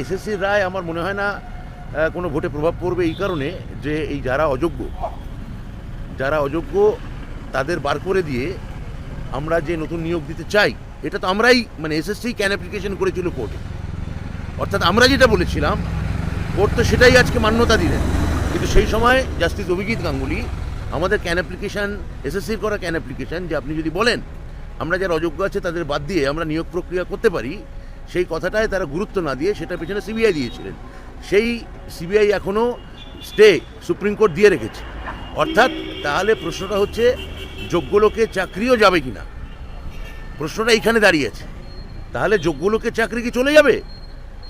এসএসসির রায় আমার মনে হয় না কোনো ভোটে প্রভাব পড়বে এই কারণে যে এই যারা অযোগ্য যারা অযোগ্য তাদের বার করে দিয়ে আমরা যে নতুন নিয়োগ দিতে চাই, এটা তো আমরাই মানে এসএসসি ক্যান অ্যাপ্লিকেশন করেছিল কোর্টে অর্থাৎ আমরা যেটা বলেছিলাম কোর্ট তো সেটাই আজকে মান্যতা দিলেন। কিন্তু সেই সময় জাস্টিস অভিজিৎ গাঙ্গুলি, আমাদের ক্যান অ্যাপ্লিকেশান এসএসসির করা ক্যান অ্যাপ্লিকেশান যে আপনি যদি বলেন, আমরা যারা অযোগ্য আছে তাদের বাদ দিয়ে আমরা নিয়োগ প্রক্রিয়া করতে পারি সেই কথাটায় তারা গুরুত্ব না দিয়ে সেটা পেছনে সিবিআই দিয়েছিলেন। সেই সিবিআই এখনও স্টে সুপ্রিম কোর্ট দিয়ে রেখেছে। অর্থাৎ তাহলে প্রশ্নটা হচ্ছে, যোগ্য লোকে চাকরিও যাবে কি না প্রশ্নটা এইখানে দাঁড়িয়ে আছে। তাহলে যোগ্য লোকের চাকরি কি চলে যাবে?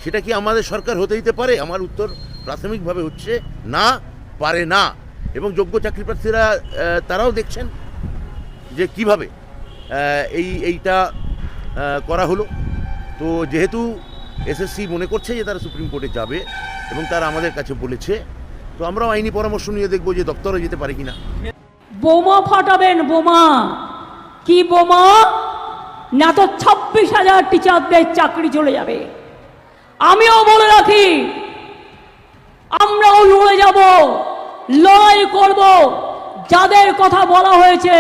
সেটা কি আমাদের সরকার হতে দিতে পারে? আমার উত্তর প্রাথমিকভাবে হচ্ছে না, পারে না। এবং যোগ্য চাকরি প্রার্থীরা তারাও দেখছেন যে কীভাবে এই, এইটা করা হলো। তো যেহেতু এসএসসি মনে করছে যে তারা সুপ্রিম কোর্টে যাবে এবং তারা আমাদের কাছে বলেছে, তো আমরাও আইনি পরামর্শ নিয়ে দেখব যে দপ্তরে যেতে পারি কিনা। বোমা ফাটাবেন, বোমা। কি বোমা? না তো ছাব্বিশ হাজার টিচারদের চাকরি চলে যাবে। আমিও বলে রাখি, আমরাও লড়ে যাব, লড়াই করব। যাদের কথা বলা হয়েছে,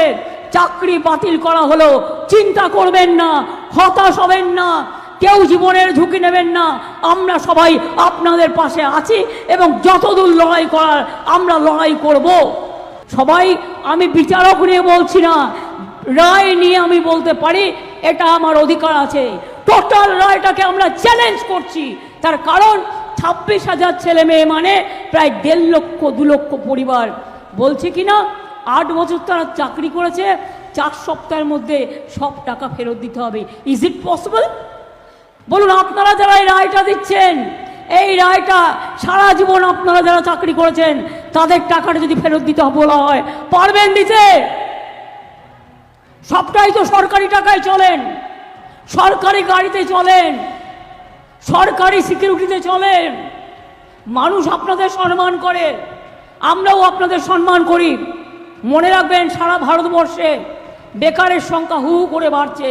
চাকরি বাতিল করা হলো, চিন্তা করবেন না, হতাশ হবেন না। কেউ জীবনের ঝুঁকি নেবেন না। আমরা সবাই আপনাদের পাশে আছি এবং যতদূর লড়াই করার আমরা লড়াই করব। সবাই, আমি বিচারক নিয়ে বলছি না, রায় নিয়ে আমি বলতে পারি, এটা আমার অধিকার আছে। টোটাল রায়টাকে আমরা চ্যালেঞ্জ করছি। তার কারণ, ছাব্বিশ হাজার ছেলে মেয়ে মানে প্রায় দেড় লক্ষ, দু লক্ষ পরিবার। বলছে কি না, আট বছর তারা চাকরি করেছে, চার সপ্তাহের মধ্যে সব টাকা ফেরত দিতে হবে। ইজ ইট পসিবল বলুন, আপনারা যারা এই রায়টা দিচ্ছেন, এই রায়টা সারা জীবন আপনারা যারা চাকরি করেছেন, তাদের টাকাটা যদি ফেরত দিতে বলা হয়, পারবেন দিতে? সবটাই তো সরকারি টাকায় চলেন, সরকারি গাড়িতে চলেন, সরকারি সিকিউরিটিতে চলেন। মানুষ আপনাদের সম্মান করে, আমরাও আপনাদের সম্মান করি। মনে রাখবেন, সারা ভারতবর্ষে বেকারের সংখ্যা হু করে বাড়ছে,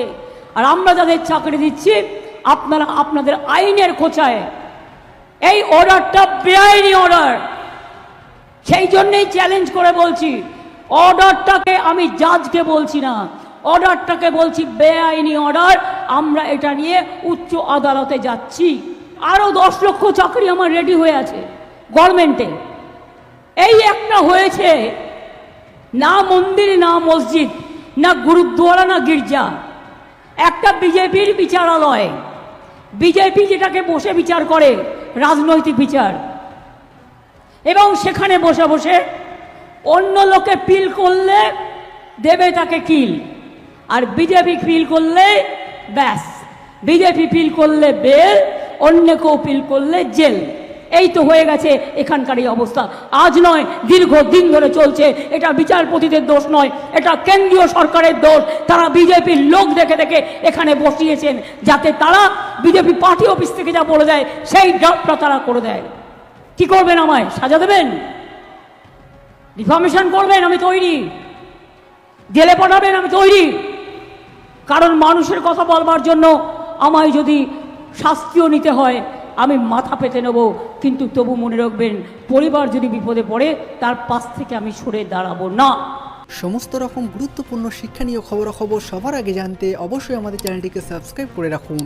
আর আমরা যাদের চাকরি দিচ্ছি আপনারা আপনাদের আইনের খোঁচায় এই অর্ডারটা বেআইনি অর্ডার। সেই জন্যেই চ্যালেঞ্জ করে বলছি, অর্ডারটাকে আমি জাজকে বলছি না, অর্ডারটাকে বলছি বেআইনি অর্ডার, আমরা এটা নিয়ে উচ্চ আদালতে যাচ্ছি। আরও দশ লক্ষ চাকরি আমার রেডি হয়ে আছে গভর্নমেন্টে। এই একটা হয়েছে, না মন্দির, না মসজিদ, না গুরুদ্বারা, না গির্জা। একটা বিজেপির বিচারালয়। বিজেপি যেটাকে বসে বিচার করে, রাজনৈতিক বিচার। এবং সেখানে বসে বসে অন্য লোকে পিল করলে দেবে তাকে কিল আর বিজেপি ফিল করলে ব্যাস। বিজেপি ফিল করলে বেল অন্য কেউ ফিল করলে জেল এই তো হয়ে গেছে এখানকার এই অবস্থা। আজ নয় দীর্ঘ দিন ধরে চলছে। এটা বিচারপতিদের দোষ নয়, এটা কেন্দ্রীয় সরকারের দোষ। তারা বিজেপির লোক দেখে দেখে এখানে বসিয়েছেন, যাতে তারা বিজেপি পার্টি অফিস থেকে যা বলে দেয়, সেই ড্রাফটটা তারা করে দেয়। কি করবেন আমায়? সাজা দেবেন? রিফর্মেশন করবেন, আমি তৈরি। জেলে পাঠাবেন, আমি তৈরি। কারণ মানুষের কথা বলবার জন্য আমায় যদি শাস্তিও নিতে হয়, আমি মাথা পেতে নেব। কিন্তু তবু মনে রাখবেন, পরিবার যদি বিপদে পড়ে, তার পাশ থেকে আমি সরে দাঁড়াবো না। সমস্ত রকম গুরুত্বপূর্ণ শিক্ষণীয় খবরাখবর সবার আগে জানতে অবশ্যই আমাদের চ্যানেলটিকে সাবস্ক্রাইব করে রাখুন।